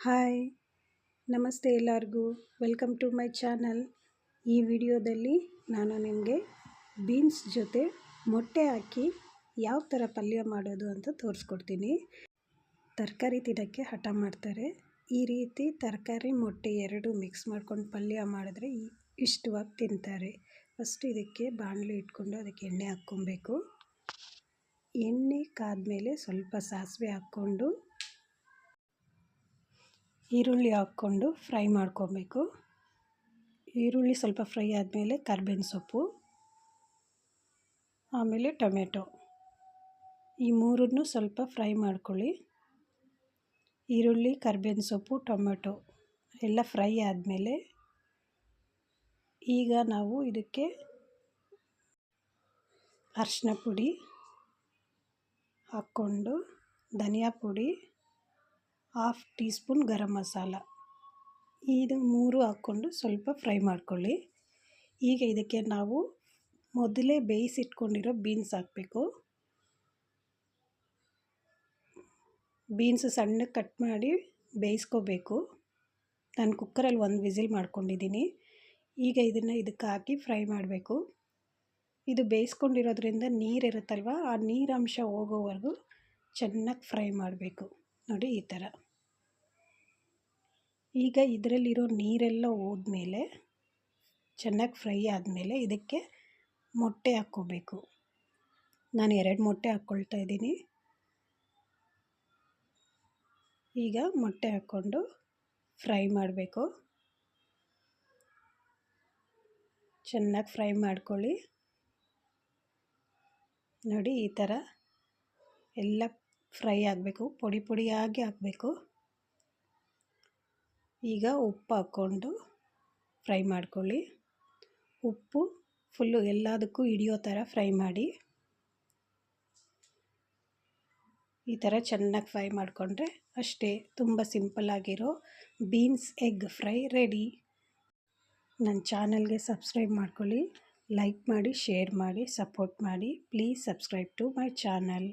Hi, ನಮಸ್ತೆ ಎಲ್ಲರಿಗೂ. Welcome to my channel. ಈ ವಿಡಿಯೋದಲ್ಲಿ ನಾನು ನಿಮಗೆ ಬೀನ್ಸ್ ಜೊತೆ ಮೊಟ್ಟೆ ಹಾಕಿ ಯಾವ ಥರ ಪಲ್ಯ ಮಾಡೋದು ಅಂತ ತೋರಿಸ್ಕೊಡ್ತೀನಿ. ತರಕಾರಿ ತಿನ್ನೋಕ್ಕೆ ಹಠ ಮಾಡ್ತಾರೆ. ಈ ರೀತಿ ತರಕಾರಿ, ಮೊಟ್ಟೆ ಎರಡು ಮಿಕ್ಸ್ ಮಾಡ್ಕೊಂಡು ಪಲ್ಯ ಮಾಡಿದ್ರೆ ಇಷ್ಟವಾಗಿ ತಿಂತಾರೆ. ಫಸ್ಟ್ ಇದಕ್ಕೆ ಬಾಣಲೆ ಇಟ್ಕೊಂಡು ಅದಕ್ಕೆ ಎಣ್ಣೆ ಹಾಕ್ಕೊಬೇಕು. ಎಣ್ಣೆ ಕಾದ ಮೇಲೆ ಸ್ವಲ್ಪ ಸಾಸಿವೆ ಹಾಕ್ಕೊಂಡು ಈರುಳ್ಳಿ ಹಾಕ್ಕೊಂಡು ಫ್ರೈ ಮಾಡ್ಕೊಬೇಕು. ಈರುಳ್ಳಿ ಸ್ವಲ್ಪ ಫ್ರೈ ಆದಮೇಲೆ ಕರ್ಬೇವಿನ ಸೊಪ್ಪು, ಆಮೇಲೆ ಟೊಮೆಟೊ. ಈ ಮೂರನ್ನು ಸ್ವಲ್ಪ ಫ್ರೈ ಮಾಡ್ಕೊಳ್ಳಿ. ಈರುಳ್ಳಿ, ಕರ್ಬೇವಿನ ಸೊಪ್ಪು, ಟೊಮೆಟೊ ಎಲ್ಲ ಫ್ರೈ ಆದಮೇಲೆ ಈಗ ನಾವು ಇದಕ್ಕೆ ಅರಿಶಿನ ಪುಡಿ ಹಾಕ್ಕೊಂಡು ಧನಿಯಾ ಪುಡಿ half teaspoon garam masala. ಇದು ಮೂರು ಹಾಕ್ಕೊಂಡು ಸ್ವಲ್ಪ ಫ್ರೈ ಮಾಡ್ಕೊಳ್ಳಿ. ಈಗ ಇದಕ್ಕೆ ನಾವು ಮೊದಲೇ ಬೇಯಿಸಿಟ್ಕೊಂಡಿರೋ ಬೀನ್ಸ್ ಹಾಕಬೇಕು. ಬೀನ್ಸ್ ಸಣ್ಣಗೆ ಕಟ್ ಮಾಡಿ ಬೇಯಿಸ್ಕೋಬೇಕು. ನಾನು ಕುಕ್ಕರಲ್ಲಿ ಒಂದು ವಿಸಿಲ್ ಮಾಡ್ಕೊಂಡಿದ್ದೀನಿ. ಈಗ ಇದನ್ನು ಇದಕ್ಕೆ ಹಾಕಿ ಫ್ರೈ ಮಾಡಬೇಕು. ಇದು ಬೇಯಿಸ್ಕೊಂಡಿರೋದ್ರಿಂದ ನೀರಿರುತ್ತಲ್ವ ಆ ನೀರಂಶ ಹೋಗೋವರೆಗೂ ಚೆನ್ನಾಗಿ ಫ್ರೈ ಮಾಡಬೇಕು. ನೋಡಿ ಈ ಥರ. ಈಗ ಇದರಲ್ಲಿರೋ ನೀರೆಲ್ಲ ಹೋದ್ಮೇಲೆ, ಚೆನ್ನಾಗಿ ಫ್ರೈ ಆದಮೇಲೆ ಇದಕ್ಕೆ ಮೊಟ್ಟೆ ಹಾಕ್ಕೋಬೇಕು. ನಾನು ಎರಡು ಮೊಟ್ಟೆ ಹಾಕ್ಕೊಳ್ತಾ ಇದ್ದೀನಿ. ಈಗ ಮೊಟ್ಟೆ ಹಾಕ್ಕೊಂಡು ಫ್ರೈ ಮಾಡಬೇಕು. ಚೆನ್ನಾಗಿ ಫ್ರೈ ಮಾಡ್ಕೊಳ್ಳಿ. ನೋಡಿ ಈ ಥರ ಎಲ್ಲ ಫ್ರೈ ಆಗಬೇಕು, ಪುಡಿ ಪುಡಿಯಾಗಿ ಹಾಕಬೇಕು. ಈಗ ಉಪ್ಪು ಹಾಕ್ಕೊಂಡು ಫ್ರೈ ಮಾಡ್ಕೊಳ್ಳಿ. ಉಪ್ಪು ಫುಲ್ಲು ಎಲ್ಲದಕ್ಕೂ ಹಿಡಿಯೋ ಥರ ಫ್ರೈ ಮಾಡಿ. ಈ ಥರ ಚೆನ್ನಾಗಿ ಫ್ರೈ ಮಾಡಿಕೊಂಡ್ರೆ ಅಷ್ಟೇ ತುಂಬ ಸಿಂಪಲ್ಲಾಗಿರೋ ಬೀನ್ಸ್ ಎಗ್ ಫ್ರೈ ರೆಡಿ. ನನ್ನ ಚಾನಲ್ಗೆ ಸಬ್ಸ್ಕ್ರೈಬ್ ಮಾಡ್ಕೊಳ್ಳಿ, ಲೈಕ್ ಮಾಡಿ, ಶೇರ್ ಮಾಡಿ, ಸಪೋರ್ಟ್ ಮಾಡಿ. Please subscribe to my channel.